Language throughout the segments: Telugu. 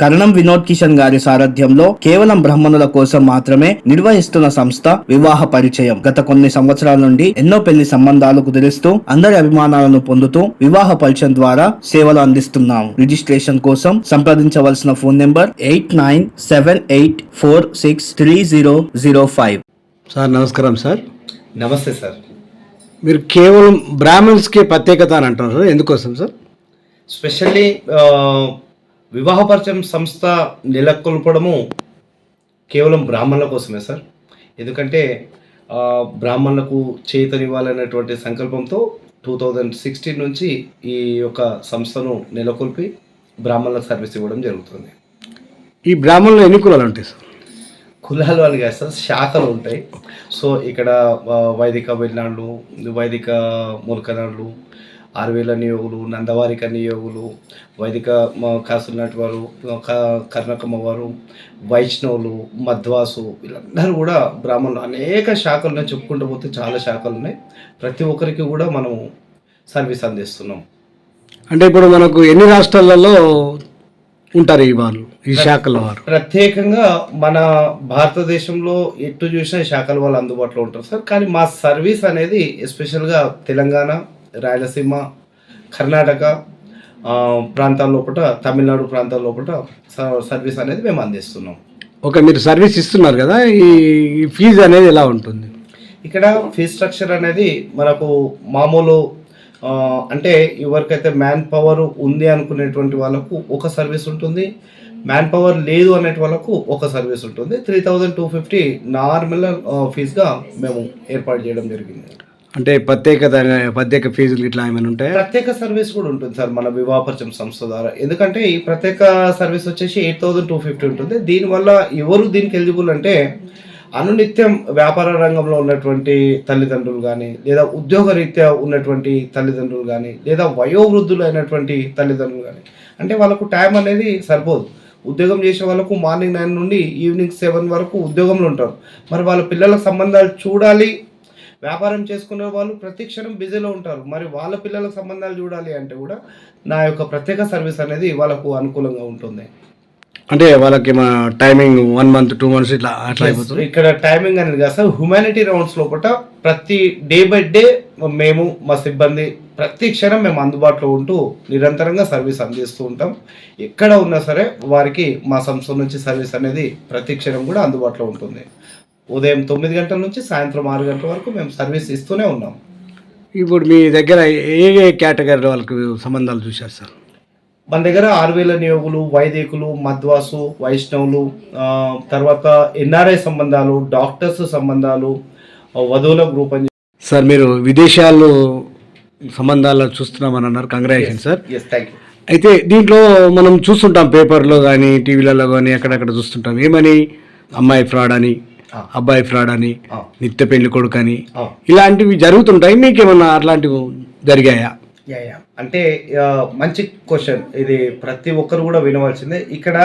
కరణం వినోద్ కిషన్ గారి సారథ్యంలో కేవలం బ్రాహ్మణుల కోసం మాత్రమే నిర్వహిస్తున్న సంస్థ వివాహ పరిచయం. గత కొన్ని సంవత్సరాల నుండి ఎన్నో పెళ్ళి సంబంధాలు కుదిరిస్తూ అందరి అభిమానాలను పొందుతూ వివాహ పరిచయం ద్వారా సేవలు అందిస్తున్నాము. రిజిస్ట్రేషన్ కోసం సంప్రదించవలసిన phone number eight nine seven eight four six three zero zero five. Sir నమస్కారం సార్. నమస్తే సార్. మీరు కేవలం బ్రాహ్మణ్స్కి ప్రత్యేకత అని అంటారు సార్. ఎందుకోసం సార్? స్పెషల్లీ వివాహ పరిచయం సంస్థ నెలకొల్పడము కేవలం బ్రాహ్మణుల కోసమే సార్. ఎందుకంటే బ్రాహ్మణులకు చేతనివ్వాలనేటువంటి సంకల్పంతో టూ థౌజండ్ సిక్స్టీన్ నుంచి ఈ యొక్క సంస్థను నెలకొల్పి బ్రాహ్మణులకు సర్వీస్ ఇవ్వడం జరుగుతుంది. ఈ బ్రాహ్మణులు ఎన్ని కులాలు ఉంటాయి సార్? కులాలు అని కాదు సార్ శాఖలు ఉంటాయి. సో ఇక్కడ వైదిక వెళ్ళాళ్ళు వైదిక మూలకనాళ్ళు ఆరువేల నియోగులు నందవారిక నియోగులు వైదిక కాసులనాటి వారు కర్ణకమ్మ వారు వైష్ణవులు మధ్వాసు వీళ్ళందరూ కూడా బ్రాహ్మణులు. అనేక శాఖలు ఉన్నాయి చెప్పుకుంటూ పోతే చాలా శాఖలు ఉన్నాయి ప్రతి ఒక్కరికి కూడా మనం సర్వీస్ అందిస్తున్నాం. అంటే ఇప్పుడు మనకు ఎన్ని రాష్ట్రాలలో ఉంటారు ఈ వాళ్ళు ఈ శాఖల వారు? ప్రత్యేకంగా మన భారతదేశంలో ఎటు చూసినా ఈ శాఖల వాళ్ళు అందుబాటులో ఉంటారు సార్. కానీ మా సర్వీస్ అనేది ఎస్పెషల్గా తెలంగాణ రాయలసీమ కర్ణాటక ప్రాంతాల లోపల తమిళనాడు ప్రాంతాల లోపల సర్వీస్ అనేది మేము అందిస్తున్నాం. ఓకే మీరు సర్వీస్ ఇస్తున్నారు కదా ఈ ఫీజు అనేది ఎలా ఉంటుంది? ఇక్కడ ఫీ స్ట్రక్చర్ అనేది మనకు మామూలు అంటే ఎవరికైతే మ్యాన్ పవర్ ఉంది అనుకునేటువంటి వాళ్ళకు ఒక సర్వీస్ ఉంటుంది మ్యాన్ పవర్ లేదు అనే వాళ్ళకు ఒక సర్వీస్ ఉంటుంది. Three thousand two fifty normal ఫీజ్గా మేము ఏర్పాటు చేయడం జరిగింది. అంటే ప్రత్యేకత ప్రత్యేక ఫీజులు ఇట్లా ఏమైనా ఉంటాయా? ప్రత్యేక సర్వీస్ కూడా ఉంటుంది సార్ మన వివాహపరిచయం సంస్థ ద్వారా. ఎందుకంటే ఈ ప్రత్యేక సర్వీస్ వచ్చేసి ఎయిట్ థౌసండ్ టూ ఫిఫ్టీ ఉంటుంది. దీనివల్ల ఎవరు దీనికి ఎలిజిబుల్ అంటే అనునిత్యం వ్యాపార రంగంలో ఉన్నటువంటి తల్లిదండ్రులు కానీ లేదా ఉద్యోగ రీత్యా ఉన్నటువంటి తల్లిదండ్రులు కానీ లేదా వయోవృద్ధులు అయినటువంటి తల్లిదండ్రులు కానీ అంటే వాళ్ళకు టైం అనేది సరిపోదు. ఉద్యోగం చేసే వాళ్ళకు మార్నింగ్ నైన్ నుండి ఈవినింగ్ సెవెన్ వరకు ఉద్యోగంలో ఉంటారు. మరి వాళ్ళ పిల్లల సంబంధాలు చూడాలి వ్యాపారం చేసుకునే వాళ్ళు ప్రతి క్షణం బిజీలో ఉంటారు. మరి వాళ్ళ పిల్లల సంబంధాలు చూడాలి అంటే కూడా నా యొక్క ప్రత్యేక సర్వీస్ అనేది వాళ్ళకు అనుకూలంగా ఉంటుంది. అంటే వాళ్ళకి మన timing one month two months ఇట్లా అట్లా అయిపోతుంది? ఇక్కడ టైమింగ్ అనేది కాదు సార్. హ్యుమానిటీ రౌండ్స్ లోపల ప్రతి డే బై డే మేము మా సిబ్బంది ప్రతి క్షణం మేము అందుబాటులో ఉంటూ నిరంతరంగా సర్వీస్ అందిస్తూ ఉంటాం. ఎక్కడ ఉన్నా సరే వారికి మా సంస్థ నుంచి సర్వీస్ అనేది ప్రతి క్షణం కూడా అందుబాటులో ఉంటుంది. ఉదయం తొమ్మిది గంటల నుంచి సాయంత్రం ఆరు గంటల వరకు మేము సర్వీస్ ఇస్తూనే ఉన్నాం. ఇప్పుడు మీ దగ్గర ఏ ఏ కేటగిరీ వాళ్ళకి సంబంధాలు చూశారు సార్? మన దగ్గర ఆరు వేల నియోగులు వైదికులు మద్వాసు వైష్ణవులు తర్వాత ఎన్ఆర్ఐ సంబంధాలు డాక్టర్స్ సంబంధాలు వధువుల గ్రూప్ అని సార్ మీరు విదేశాల్లో సంబంధాలు చూస్తున్నామని అన్నారు. Congratulation sir yes thank you అయితే దీంట్లో మనం చూస్తుంటాం పేపర్లో కానీ టీవీలలో కానీ అక్కడక్కడ చూస్తుంటాం. ఏమని? అమ్మాయి ఫ్రాడ్ అని. అబ్బాయి ఫ్రాడ్ అని. నిత్య పెళ్ళి కొడుకు అని. ఇలాంటివి జరుగుతుంటాయి. మీకేమన్నా అట్లాంటివి జరిగాయా? అంటే మంచి క్వశ్చన్. ఇది ప్రతి ఒక్కరు కూడా వినవలసిందే. ఇక్కడ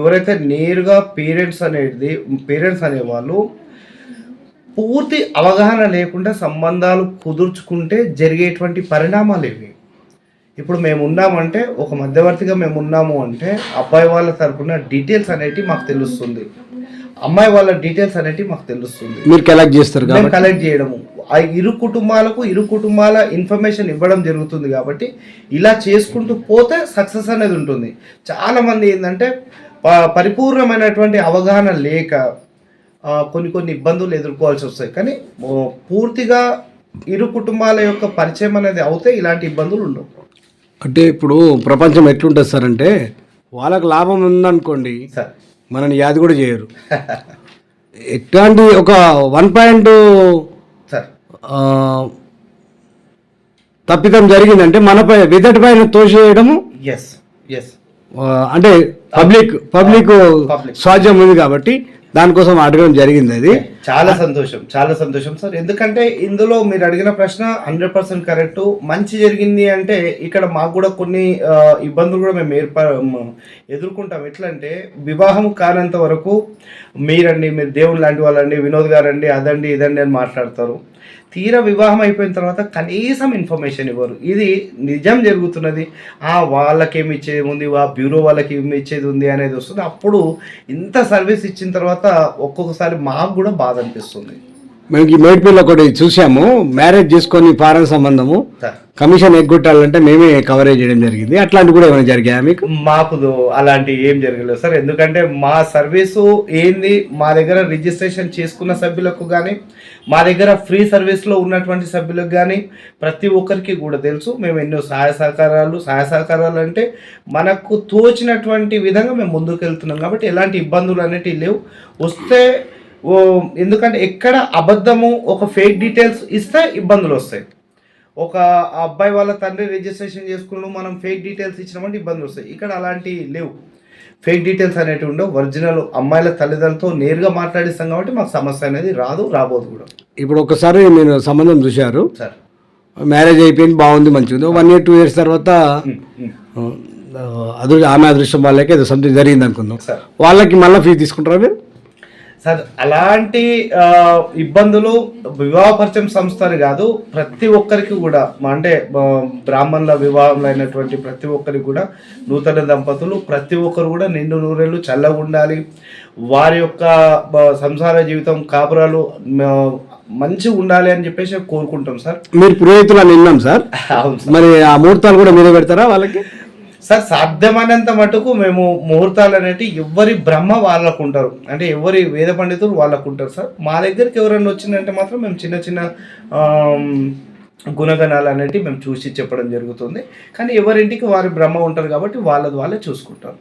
ఎవరైతే నేరుగా పేరెంట్స్ అనేది పేరెంట్స్ అనేవాళ్ళు పూర్తి అవగాహన లేకుండా సంబంధాలు కుదుర్చుకుంటే జరిగేటువంటి పరిణామాలు ఇవి. ఇప్పుడు మేము ఉన్నామంటే ఒక మధ్యవర్తిగా మేము ఉన్నాము అంటే అబ్బాయి వాళ్ళ తరపున డీటెయిల్స్ అనేటివి మాకు తెలుస్తుంది. అమ్మాయి వాళ్ళ డీటెయిల్స్ అనేటివి మాకు తెలుస్తుంది. మీరు కలెక్ట్ చేస్తారు మేము కలెక్ట్ చేయడము. ఆ ఇరు కుటుంబాలకు ఇరు కుటుంబాల ఇన్ఫర్మేషన్ ఇవ్వడం జరుగుతుంది కాబట్టి ఇలా చేసుకుంటూ పోతే సక్సెస్ అనేది ఉంటుంది. చాలా మంది ఏంటంటే పరిపూర్ణమైనటువంటి అవగాహన లేక కొన్ని కొన్ని ఇబ్బందులు ఎదుర్కోవాల్సి వస్తాయి. కానీ పూర్తిగా ఇరు కుటుంబాల యొక్క పరిచయం అనేది అవుతే ఇలాంటి ఇబ్బందులు ఉండవు. అంటే ఇప్పుడు ప్రపంచం ఎట్లుంటుంది సార్ అంటే వాళ్ళకి లాభం ఉందనుకోండి సార్. మనని యాది కూడా చేయరు. ఎట్లాంటి ఒక వన్ పాయింట్ తప్పిదం జరిగిందంటే మనపై విదటి పైన తోసేయడము ఎస్ ఎస్ ఆ, అంటే పబ్లిక్ పబ్లిక్. స్వాధ్యం ఉంది కాబట్టి దానికోసం అడగడం జరిగింది అది. చాలా సంతోషం చాలా సంతోషం సార్. ఎందుకంటే ఇందులో మీరు అడిగిన ప్రశ్న హండ్రెడ్ పర్సెంట్ కరెక్ట్. మంచి జరిగింది అంటే ఇక్కడ మాకు కూడా కొన్ని ఇబ్బందులు కూడా మేము ఏర్ప ఎదుర్కొంటాం. ఎట్లా అంటే వివాహం కానంత వరకు మీరండి మీరు దేవుడు లాంటి వాళ్ళండి వినోద్ గారండి అదండి ఇదండి అని మాట్లాడతారు. తీరా వివాహం అయిపోయిన తర్వాత కనీసం ఇన్ఫర్మేషన్ ఇవ్వరు. ఇది నిజం జరుగుతున్నది. ఆ వాళ్ళకి ఏమి ఇచ్చేది ఉంది? ఆ బ్యూరో వాళ్ళకి ఏమి ఇచ్చేది ఉంది అనేది వస్తుంది. అప్పుడు ఇంత సర్వీస్ ఇచ్చిన తర్వాత ఒక్కొక్కసారి మాకు కూడా బాధ అనిపిస్తుంది. మేము ఈ మేడ్పల్లి ఒకటి చూసాము. మ్యారేజ్ చేసుకొని ఫారెన్ సంబంధము. కమిషన్ ఎగ్గొట్టాలంటే మేమే కవరేజ్ చేయడం జరిగింది. అట్లాంటి కూడా ఏమైనా జరిగాయా మీకు? మాకు అలాంటి ఏం జరగలేదు సార్. ఎందుకంటే మా సర్వీసు ఏంది? మా దగ్గర రిజిస్ట్రేషన్ చేసుకున్న సభ్యులకు కానీ మా దగ్గర ఫ్రీ సర్వీస్లో ఉన్నటువంటి సభ్యులకు కానీ ప్రతి ఒక్కరికి కూడా తెలుసు. మేము ఎన్నో సహాయ సహకారాలు సహాయ సహకారాలు అంటే మనకు తోచినటువంటి విధంగా మేము ముందుకు వెళ్తున్నాం కాబట్టి ఎలాంటి ఇబ్బందులు అనేటివి లేవు. వస్తే ఎందుకంటే ఎక్కడ అబద్ధము ఒక ఫేక్ డీటెయిల్స్ ఇస్తే ఇబ్బందులు వస్తాయి. ఒక అబ్బాయి వాళ్ళ తండ్రి రిజిస్ట్రేషన్ చేసుకున్నాడు మనం ఫేక్ డీటెయిల్స్ ఇచ్చినామంటే ఇబ్బందులు వస్తాయి. ఇక్కడ అలాంటి లేవు. ఫేక్ డీటెయిల్స్ అనేవి ఉండవు. ఒరిజినల్ అమ్మాయిల తల్లిదండ్రులతో నేరుగా మాట్లాడిస్తాం కాబట్టి మాకు సమస్య అనేది రాదు రాబోదు కూడా. ఇప్పుడు ఒకసారి మీరు సంబంధం చూశారు. సార్. మ్యారేజ్ అయిపోయింది బాగుంది మంచిగా ఉంది. వన్ ఇయర్ టూ ఇయర్స్ తర్వాత అదృ ఆమె అదృష్టం వాళ్ళకి ఏదో సంథింగ్ జరిగింది అనుకుందాం. సార్. వాళ్ళకి మళ్ళీ ఫీజు తీసుకుంటారా మీరు? సార్ అలాంటి ఇబ్బందులు వివాహపరిచయం సంస్థ అని కాదు ప్రతి ఒక్కరికి కూడా అంటే బ్రాహ్మణుల వివాహంలో అయినటువంటి ప్రతి ఒక్కరికి కూడా నూతన దంపతులు ప్రతి ఒక్కరు కూడా నిండు నూరేళ్ళు చల్లగా ఉండాలి. వారి యొక్క సంసార జీవితం కాపురాలు మంచిగా ఉండాలి అని చెప్పేసి కోరుకుంటాం సార్. మీరు పురోహితులు అని విన్నాం సార్. మరి ఆ ముహూర్తాలు కూడా మీరే పెడతారా వాళ్ళకి? సార్ సాధ్యమైనంత మటుకు మేము ముహూర్తాలు అనేవి ఎవరి బ్రహ్మ వాళ్ళకు ఉంటారు. అంటే ఎవరి వేద పండితులు వాళ్ళకు ఉంటారు సార్. మా దగ్గరికి ఎవరైనా వచ్చిందంటే మాత్రం మేము చిన్న చిన్న గుణగణాలు అనేటివి మేము చూసి చెప్పడం జరుగుతుంది. కానీ ఎవరింటికి వారి బ్రహ్మ ఉంటారు కాబట్టి వాళ్ళది వాళ్ళే చూసుకుంటారు.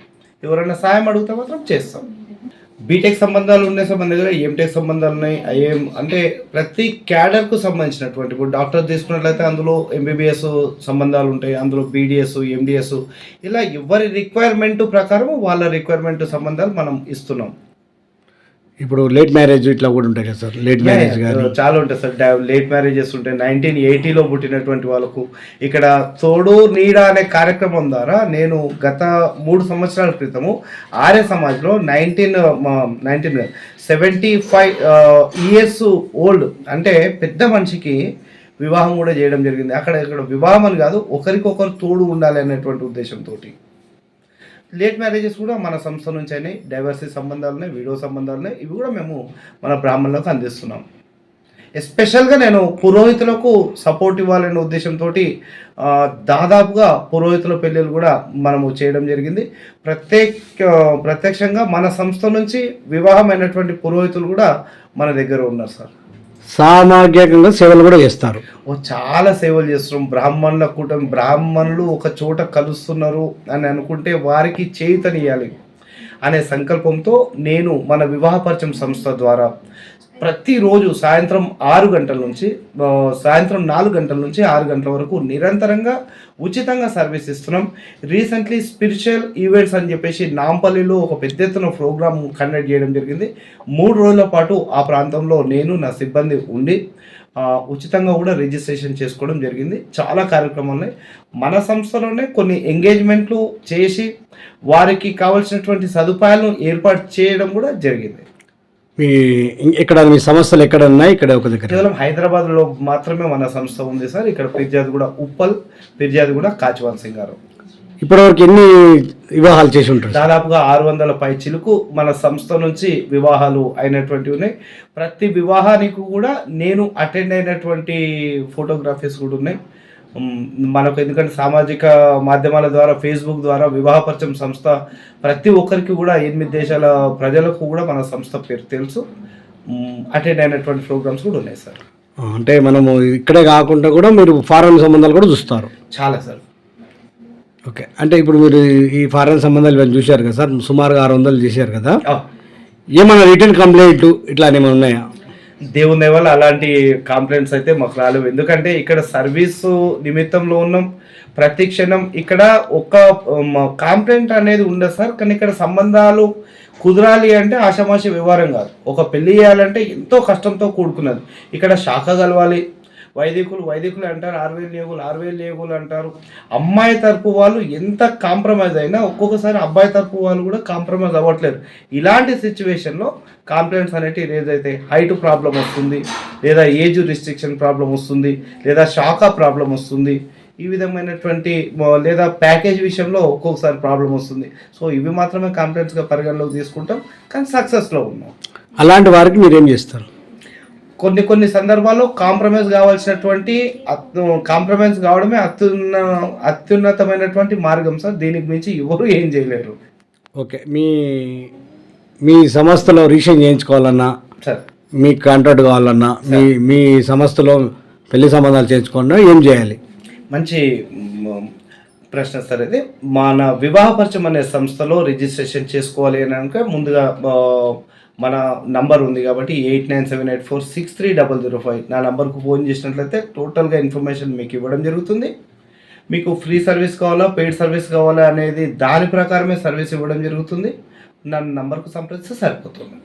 ఎవరైనా సాయం అడిగితే మాత్రం చేస్తాం. బీటెక్ సంబంధాలు ఉన్నాయి సంబంధం మన దగ్గర ఎంటెక్ సంబంధాలు ఉన్నాయి ఐఎం అంటే ప్రతి క్యాడర్కు సంబంధించినటువంటి ఇప్పుడు డాక్టర్ తీసుకున్నట్లయితే అందులో ఎంబీబీఎస్ సంబంధాలు ఉంటాయి అందులో బీడిఎస్ ఎండిఎస్ ఇలా ఎవరి రిక్వైర్మెంట్ ప్రకారం వాళ్ళ రిక్వైర్మెంట్ సంబంధాలు మనం ఇస్తున్నాం. ఇప్పుడు లేట్ మ్యారేజ్ ఇట్లా కూడా ఉంటాయి కదా సార్? లేట్ మ్యారేజ్ కానీ చాలా ఉంటాయి సార్. లేట్ మ్యారేజెస్ ఉంటాయి నైన్టీన్ ఎయిటీలో పుట్టినటువంటి వాళ్ళకు ఇక్కడ తోడు నీడ అనే కార్యక్రమం ద్వారా నేను గత మూడు సంవత్సరాల క్రితము Arya సమాజ్లో nineteen nineteen seventy five years old అంటే పెద్ద మనిషికి వివాహం కూడా చేయడం జరిగింది. అక్కడ ఇక్కడ వివాహం అని కాదు ఒకరికొకరు తోడు ఉండాలి అనేటువంటి ఉద్దేశంతో లేట్ మ్యారేజెస్ కూడా మన సంస్థ నుంచి అయినాయి. డైవర్సిటీ సంబంధాలనే వీడియో సంబంధాలు ఉన్నాయి ఇవి కూడా మేము మన బ్రాహ్మణులకు అందిస్తున్నాం. ఎస్పెషల్గా నేను పురోహితులకు సపోర్ట్ ఇవ్వాలనే ఉద్దేశంతో దాదాపుగా పురోహితుల పెళ్ళిళ్ళు కూడా మనము చేయడం జరిగింది. ప్రత్యేక ప్రత్యక్షంగా మన సంస్థ నుంచి వివాహమైనటువంటి పురోహితులు కూడా మన దగ్గర ఉన్నారు సార్. సామాజికంగా సేవలు కూడా చేస్తారు. ఓ చాలా సేవలు చేస్తున్నాం బ్రాహ్మణుల కూటమి బ్రాహ్మణులు ఒక చోట కలుస్తున్నారు అని అనుకుంటే వారికి చేయుతనియాలి అనే సంకల్పంతో నేను మన వివాహపరిచయం సంస్థ ద్వారా ప్రతిరోజు సాయంత్రం ఆరు గంటల నుంచి సాయంత్రం నాలుగు గంటల నుంచి ఆరు గంటల వరకు నిరంతరంగా ఉచితంగా సర్వీస్ ఇస్తున్నాం. రీసెంట్లీ స్పిరిచువల్ ఈవెంట్స్ అని చెప్పేసి నాంపల్లిలో ఒక పెద్ద ఎత్తున ప్రోగ్రామ్ కండక్ట్ చేయడం జరిగింది. మూడు రోజుల పాటు ఆ ప్రాంతంలో నేను నా సిబ్బంది ఉండి ఉచితంగా కూడా రిజిస్ట్రేషన్ చేసుకోవడం జరిగింది. చాలా కార్యక్రమాలు ఉన్నాయి. మన సంస్థలోనే కొన్ని ఎంగేజ్మెంట్లు చేసి వారికి కావాల్సినటువంటి సదుపాయాలను ఏర్పాటు చేయడం కూడా జరిగింది. మీ ఇక్కడ మీ సమస్యలు ఎక్కడ ఉన్నాయి? ఇక్కడ ఒక దగ్గర. కేవలం హైదరాబాద్లో మాత్రమే మన సంస్థ ఉంది సార్. ఇక్కడ ఫిర్యాదు కూడా ఉప్పల్ ఫిర్యాదు కూడా కాచివాన్ సింగారం ఇప్పటివరకు ఎన్ని వివాహాలు చేసి ఉంటారు? దాదాపుగా ఆరు వందల పై చిలుకు మన సంస్థ నుంచి వివాహాలు అయినటువంటివి ఉన్నాయి. ప్రతి వివాహానికి కూడా నేను అటెండ్ అయినటువంటి ఫోటోగ్రఫీస్ కూడా ఉన్నాయి. మనకు ఎందుకంటే సామాజిక మాధ్యమాల ద్వారా ఫేస్బుక్ ద్వారా వివాహపరిచయం సంస్థ ప్రతి ఒక్కరికి కూడా ఎనిమిది దేశాల ప్రజలకు కూడా మన సంస్థ పేరు తెలుసు. అటెండ్ అయినటువంటి ప్రోగ్రామ్స్ కూడా ఉన్నాయి సార్. అంటే మనము ఇక్కడే కాకుండా కూడా మీరు ఫారెన్ సంబంధాలు కూడా చూస్తారు. చాలా సార్. ఓకే. అంటే ఇప్పుడు మీరు ఈ ఫారెన్ సంబంధాలు ఇవన్నీ చూశారు కదా సార్? సుమారుగా ఆరు వందలు చేశారు కదా. ఏమైనా రిటర్న్ కంప్లైంట్ ఇట్లా ఏమైనా ఉన్నాయా? దేవుని వల్ల అలాంటి కంప్లైంట్స్ అయితే మాకు రాలేవు. ఎందుకంటే ఇక్కడ సర్వీసు నిమిత్తంలో ఉన్నాం. ప్రతి క్షణం ఇక్కడ ఒక కంప్లైంట్ అనేది ఉండదు సార్. కానీ ఇక్కడ సంబంధాలు కుదరాలి అంటే ఆషామాషి వ్యవహారం కాదు. ఒక పెళ్ళి చేయాలంటే ఎంతో కష్టంతో కూడుకున్నది. ఇక్కడ శాఖ కలవాలి వైదికులు వైదికులు అంటారు ఆరువేలు లేగులు ఆరువేలు లేగులు అంటారు. అమ్మాయి తరపు వాళ్ళు ఎంత కాంప్రమైజ్ అయినా ఒక్కొక్కసారి అబ్బాయి తరపు వాళ్ళు కూడా కాంప్రమైజ్ అవ్వట్లేదు. ఇలాంటి సిచ్యువేషన్లో కాంప్లైంట్స్ అనేటివి రేజ్ అయితే హైట్ ప్రాబ్లం వస్తుంది లేదా ఏజ్ రిస్ట్రిక్షన్ ప్రాబ్లం వస్తుంది లేదా షాకా ప్రాబ్లం వస్తుంది ఈ విధమైనటువంటి లేదా ప్యాకేజ్ విషయంలో ఒక్కొక్కసారి ప్రాబ్లం వస్తుంది. సో ఇవి మాత్రమే కాంప్లైంట్స్గా పరిగణలోకి తీసుకుంటాం కానీ సక్సెస్లో ఉన్నాం. అలాంటి వారికి మీరేం చేస్తారు? కొన్ని కొన్ని సందర్భాల్లో కాంప్రమైజ్ కావాల్సినటువంటి కాంప్రమైజ్ కావడమే అత్యున్న అత్యున్నతమైనటువంటి మార్గం సార్. దీనికి మించి ఎవరు ఏం చేయలేరు. ఓకే. మీ మీ సంస్థలో రీషన్ చేయించుకోవాలన్నా సార్. మీ కాంట్రాక్ట్ కావాలన్నా మీ మీ సంస్థలో పెళ్ళి సంబంధాలు చేయించుకోవాలన్నా ఏం చేయాలి? మంచి ప్రశ్న సార్ ఇది. మన వివాహపరిచయం అనే సంస్థలో రిజిస్ట్రేషన్ చేసుకోవాలి అని అంటే ముందుగా మన నంబర్ ఉంది కాబట్టి eight nine seven eight four six three double zero five నా నంబర్కు ఫోన్ చేసినట్లయితే టోటల్గా ఇన్ఫర్మేషన్ మీకు ఇవ్వడం జరుగుతుంది. మీకు ఫ్రీ సర్వీస్ కావాలా పెయిడ్ సర్వీస్ కావాలా అనేది దాని ప్రకారమే సర్వీస్ ఇవ్వడం జరుగుతుంది. నా నంబర్కు సంప్రదిస్తే సరిపోతుంది.